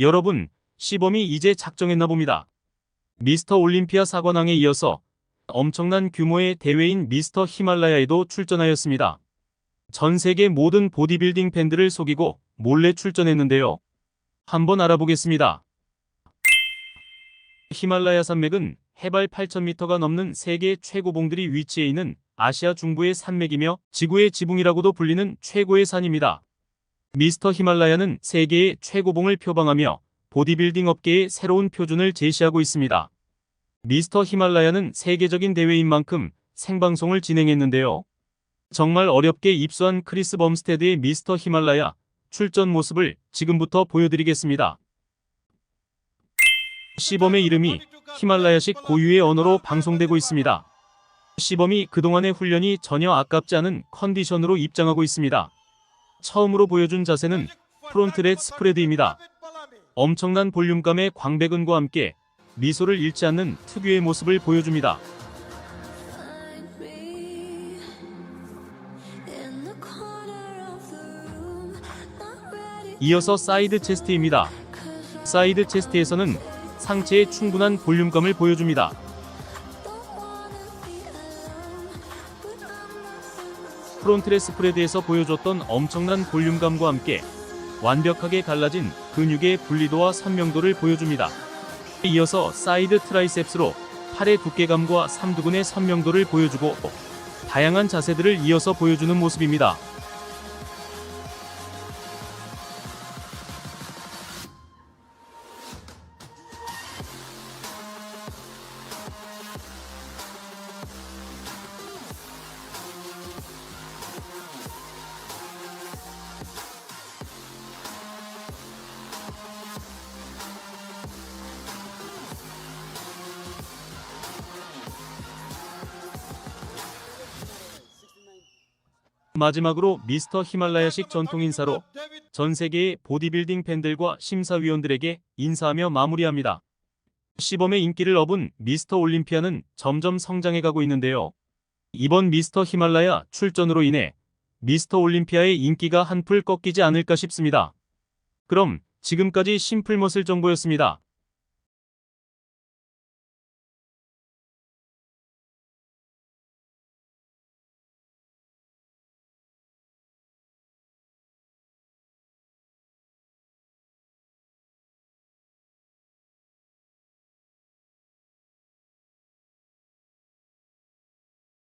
여러분, 시범이 이제 작정했나 봅니다. 미스터 올림피아 사관왕에 이어서 엄청난 규모의 대회인 미스터 히말라야에도 출전하였습니다. 전 세계 모든 보디빌딩 팬들을 속이고 몰래 출전했는데요. 한번 알아보겠습니다. 히말라야 산맥은 해발 8,000m가 넘는 세계 최고봉들이 위치해 있는 아시아 중부의 산맥이며 지구의 지붕이라고도 불리는 최고의 산입니다. 미스터 히말라야는 세계의 최고봉을 표방하며 보디빌딩 업계의 새로운 표준을 제시하고 있습니다. 미스터 히말라야는 세계적인 대회인 만큼 생방송을 진행했는데요. 정말 어렵게 입수한 크리스 범스테드의 미스터 히말라야 출전 모습을 지금부터 보여드리겠습니다. 시범의 이름이 히말라야식 고유의 언어로 방송되고 있습니다. 시범이 그동안의 훈련이 전혀 아깝지 않은 컨디션으로 입장하고 있습니다. 처음으로 보여준 자세는 프론트렛 스프레드입니다. 엄청난 볼륨감의 광배근과 함께 미소를 잃지 않는 특유의 모습을 보여줍니다. 이어서 사이드 체스트입니다. 사이드 체스트에서는 상체의 충분한 볼륨감을 보여줍니다. 프론트렛 스프레드에서 보여줬던 엄청난 볼륨감과 함께 완벽하게 갈라진 근육의 분리도와 선명도를 보여줍니다. 이어서 사이드 트라이셉스로 팔의 두께감과 삼두근의 선명도를 보여주고 다양한 자세들을 이어서 보여주는 모습입니다. 마지막으로 미스터 히말라야식 전통 인사로 전 세계의 보디빌딩 팬들과 심사위원들에게 인사하며 마무리합니다. 시범의 인기를 얻은 미스터 올림피아는 점점 성장해가고 있는데요. 이번 미스터 히말라야 출전으로 인해 미스터 올림피아의 인기가 한풀 꺾이지 않을까 싶습니다. 그럼 지금까지 심플머슬 정보였습니다.